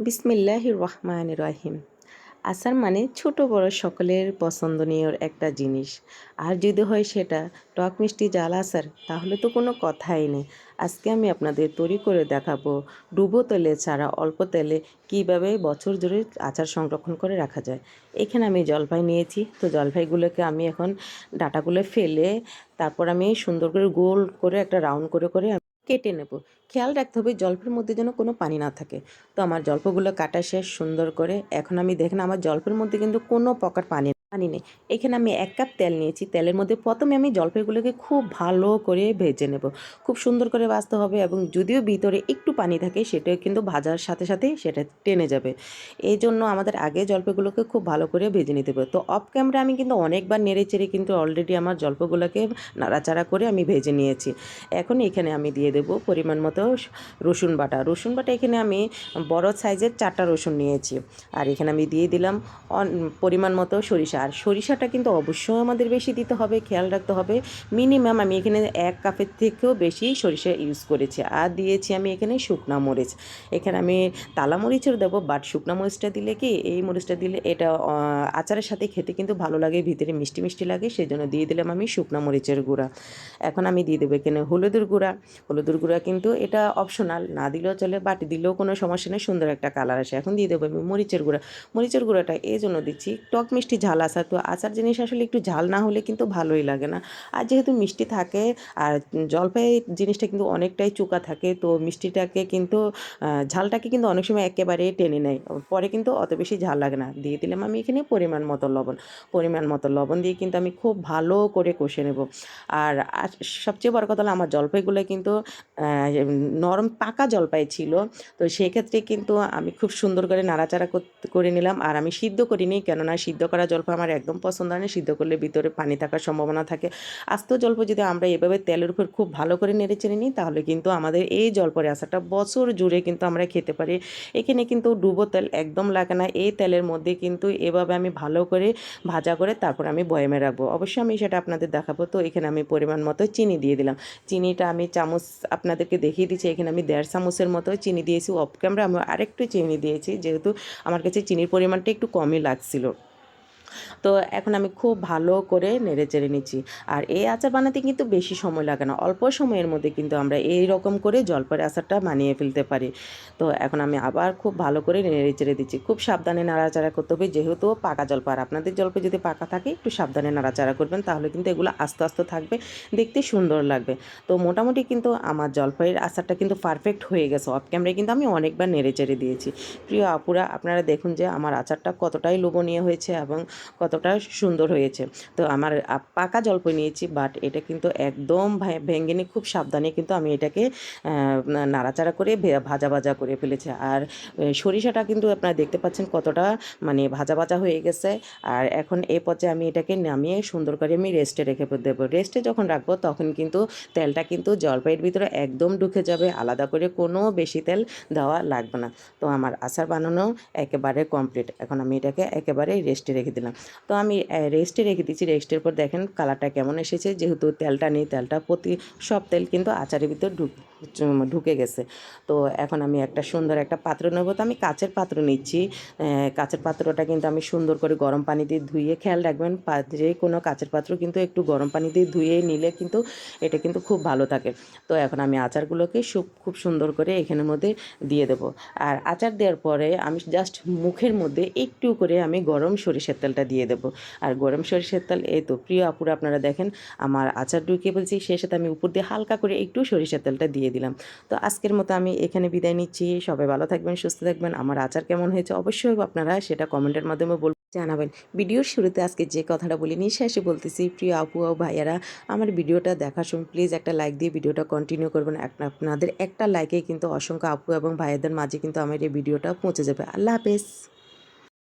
বিসমিল্লাহ রহমান রহিম। আচার মানে ছোট বড় সকলের পছন্দনীয় একটা জিনিস। আর যদি হয় সেটা, টক মিষ্টি জাল আচার তাহলে তো কোনো কথাই নেই। আজকে আমি আপনাদের তৈরি করে দেখাবো ডুবো তেলে ছাড়া অল্প তেলে কীভাবে বছর জুড়ে আচার সংরক্ষণ করে রাখা যায়। এখানে আমি জলপাই নিয়েছি, তো জলপাইগুলোকে আমি এখন ডাটাগুলো ফেলে, তারপর আমি সুন্দর করে গোল করে একটা রাউন্ড করে করে কেটে নেব। খেয়াল রাখতে হবে জল্পের মধ্যে যেন কোনো পানি না থাকে। তো আমার জল্পগুলো কাটা শেষ, সুন্দর করে। এখন আমি দেখেন আমার জল্পের মধ্যে কিন্তু কোনো প্রকার পানি পানি নেই। এখানে আমি এক কাপ তেল নিয়েছি। তেলের মধ্যে প্রথমে আমি জলপাইগুলোকে খুব ভালো করে ভেজে নেব। খুব সুন্দর করে ভাজতে হবে এবং যদিও ভিতরে একটু পানি থাকে, সেটাও কিন্তু ভাজার সাথে সাথে সেটা টেনে যাবে। এই জন্য আমাদের আগে জলপাইগুলোকে খুব ভালো করে ভেজে নিতে হবে। তো অফ ক্যামেরা আমি কিন্তু অনেকবার নেড়ে চেড়ে কিন্তু অলরেডি আমার জলপাইগুলোকে নাড়াচাড়া করে আমি ভেজে নিয়েছি। এখন এখানে আমি দিয়ে দেবো পরিমাণ মতো রসুন বাটা। রসুন বাটা এখানে আমি বড় সাইজের চারটা রসুন নিয়েছি। আর এখানে আমি দিয়ে দিলাম পরিমাণ মতো সরিষা আর সরিষাটা কিন্তু অবশ্যই আমাদের বেশি দিতে হবে, খেয়াল রাখতে হবে। মিনিমাম আমি এখানে এক কাপের থেকেও বেশি সরিষা ইউজ করেছি। আর দিয়েছি আমি এখানে শুকনা মরিচ। এখানে আমি তালা মরিচের দেবো বাট শুকনা মরিচটা দিলে কি, এই মরিচটা দিলে এটা আচারের সাথে খেতে কিন্তু ভালো লাগে, ভিতরে মিষ্টি মিষ্টি লাগে সেই জন্য দিয়ে দিলাম আমি শুকনা মরিচের গুঁড়া। এখন আমি দিয়ে দেবো এখানে হলুদের গুঁড়া। হলুদের গুঁড়া কিন্তু এটা অপশনাল না দিলেও চলে বাট দিলেও কোনো সমস্যা নেই, সুন্দর একটা কালার আসে। এখন দিয়ে দেবো আমি মরিচের গুঁড়া। মরিচের গুঁড়াটা এই জন্য দিচ্ছি, টক মিষ্টি ঝাল আচার। তো আচার জিনিস আসলে একটু ঝাল না হলে কিন্তু ভালোই লাগে না। আর যেহেতু মিষ্টি থাকে, আর জলপাই জিনিসটা কিন্তু অনেকটাই চুকা থাকে, তো মিষ্টিটাকে কিন্তু ঝালটাকে কিন্তু অনেক সময় একেবারে টেনে নেয়। পরে কিন্তু অত বেশি ঝাল লাগে না। দিয়ে দিলাম আমি এখানে পরিমাণ মতো লবণ। পরিমাণ মতো লবণ দিয়ে কিন্তু আমি খুব ভালো করে কষে নেব। আর সবচেয়ে বড় কথা হলো আমার জলপাইগুলো কিন্তু নরম পাকা জলপাই ছিল। তো সেক্ষেত্রে কিন্তু আমি খুব সুন্দর করে নাড়াচাড়া করে নিলাম। আর আমি সিদ্ধ করিনি, কেননা সিদ্ধ করা জলপাই আমার একদম পছন্দ হয় না সিদ্ধ করলে ভিতরে পানি থাকার সম্ভাবনা থাকে। আস্ত জল্প যদি আমরা এভাবে তেলের উপর খুব ভালো করে নেড়ে চেড়ে নিই, তাহলে কিন্তু আমাদের এই জলপরে আসাটা বছর জুড়ে কিন্তু আমরা খেতে পারি। এখানে কিন্তু ডুবো তেল একদম লাগে না, এই তেলের মধ্যে কিন্তু এভাবে আমি ভালো করে ভাজা করে তারপর আমি বয়ামে রাখব। অবশ্যই আমি সেটা আপনাদের দেখাবো, তো এখানে আমি পরিমাণ মতো চিনি দিয়ে দিলাম। চিনিটা আমি চামচ আপনাদেরকে দেখিয়ে দিচ্ছি, এখানে আমি দেড় চামচের মতো চিনি দিয়েছি, অফ ক্যামেরা আমি আরেকটু চিনি দিয়েছি, যেহেতু আমার কাছে চিনির পরিমাণটা একটু কমই লাগছিল। তো এখন আমি খুব ভালো করে নেড়ে চেড়ে নিচ্ছি। আর এই আচার বানাতে কিন্তু বেশি সময় লাগে না। অল্প সময়ের মধ্যে কিন্তু আমরা এই রকম করে জলপাইয়ের আচারটা বানিয়ে ফেলতে পারি। তো এখন আমি আবার খুব ভালো করে নেড়ে চেড়ে দিচ্ছি। খুব সাবধানে নাড়াচাড়া করতে হবে। যেহেতু পাকা জলপাই আপনাদের জলপাই যদি পাকা থাকে, একটু সাবধানে নাড়াচাড়া করবেন, তাহলে কিন্তু এগুলো আস্তে আস্তে থাকবে, দেখতে সুন্দর লাগবে। তো মোটামুটি কিন্তু আমার জলপাইয়ের আচারটা কিন্তু পারফেক্ট হয়ে গেছে। অফ ক্যামেরায় কিন্তু আমি অনেকবার নেড়ে চেড়ে দিয়েছি। প্রিয় আপুরা, আপনারা দেখুন যে আমার আচারটা কতটাই লোভনীয় হয়েছে এবং কতটা সুন্দর হয়েছে। তো আমার পাকা জলপাই নিয়েছি বাট এটা কিন্তু একদম ভেঙে নিয়ে খুব সাবধানে কিন্তু আমি এটাকে নাড়াচাড়া করে ভাজা ভাজা করে ফেলেছি। আর সরিষাটা কিন্তু আপনারা দেখতে পাচ্ছেন কতটা মানে ভাজা ভাজা হয়ে গেছে। আর এখন এই পর্যায়ে আমি এটাকে নামিয়ে সুন্দর করে আমি রেস্টে রেখে দেবো। রেস্টে যখন রাখব তখন কিন্তু তেলটা কিন্তু জলপাইয়ের ভিতরে একদম ঢুকে যাবে। আলাদা করে কোনো বেশি তেল দেওয়া লাগবে না। তো আমার আচার বানানো একেবারে কমপ্লিট এখন আমি এটাকে একেবারে রেস্টে রেখে দিলাম। তো আমি রেস্টে রেখে দিচ্ছি। রেস্টের পর দেখেন কালারটা কেমন এসেছে। যেহেতু তেলটা নেই, তেলটা প্রতি সব তেল কিন্তু আচারের ভিতর ঢুক ঢুকে গেছে। তো এখন আমি একটা সুন্দর একটা পাত্র নেব। তো আমি কাচের পাত্র নিচ্ছি। কাচের পাত্রটা কিন্তু আমি সুন্দর করে গরম পানি দিয়ে ধুয়ে, খেয়াল রাখবেন যে কোনো কাচের পাত্র কিন্তু একটু গরম পানি দিয়ে ধুয়ে নিলে কিন্তু এটা কিন্তু খুব ভালো থাকে। তো এখন আমি আচারগুলোকে খুব সুন্দর করে এখানের মধ্যে দিয়ে দেবো। আর আচার দেওয়ার পরে আমি জাস্ট মুখের মধ্যে একটু করে আমি গরম সরিষার তেলটা দিয়ে দেবো। আর গরম সরিষার তেল, এই তো প্রিয় আপুরা আপনারা দেখেন, আমার আচার ঢুকিয়ে বলছি সে সাথে আমি উপর দিয়ে হালকা করে একটু সরিষার তেলটা দিয়ে দিলাম। তো আজকের মতো আমি এখানে বিদায় নিচ্ছি, সবাই ভালো থাকবেন, সুস্থ থাকবেন। আমার আচার কেমন হয়েছে অবশ্যই আপনারা সেটা কমেন্টের মাধ্যমে বল জানাবেন। ভিডিওর শুরুতে আজকে যে কথাটা বলি শেষে বলতেছি, প্রিয় আপু ও ভাইয়ারা, আমার ভিডিওটা দেখার সময় প্লিজ একটা লাইক দিয়ে ভিডিওটা কন্টিনিউ করবেন। আপনাদের একটা লাইকে কিন্তু অসংখ্য আপু এবং ভাইয়াদের মাঝে কিন্তু আমার এই ভিডিওটা পৌঁছে যাবে। আল্লাহ হাফেজ।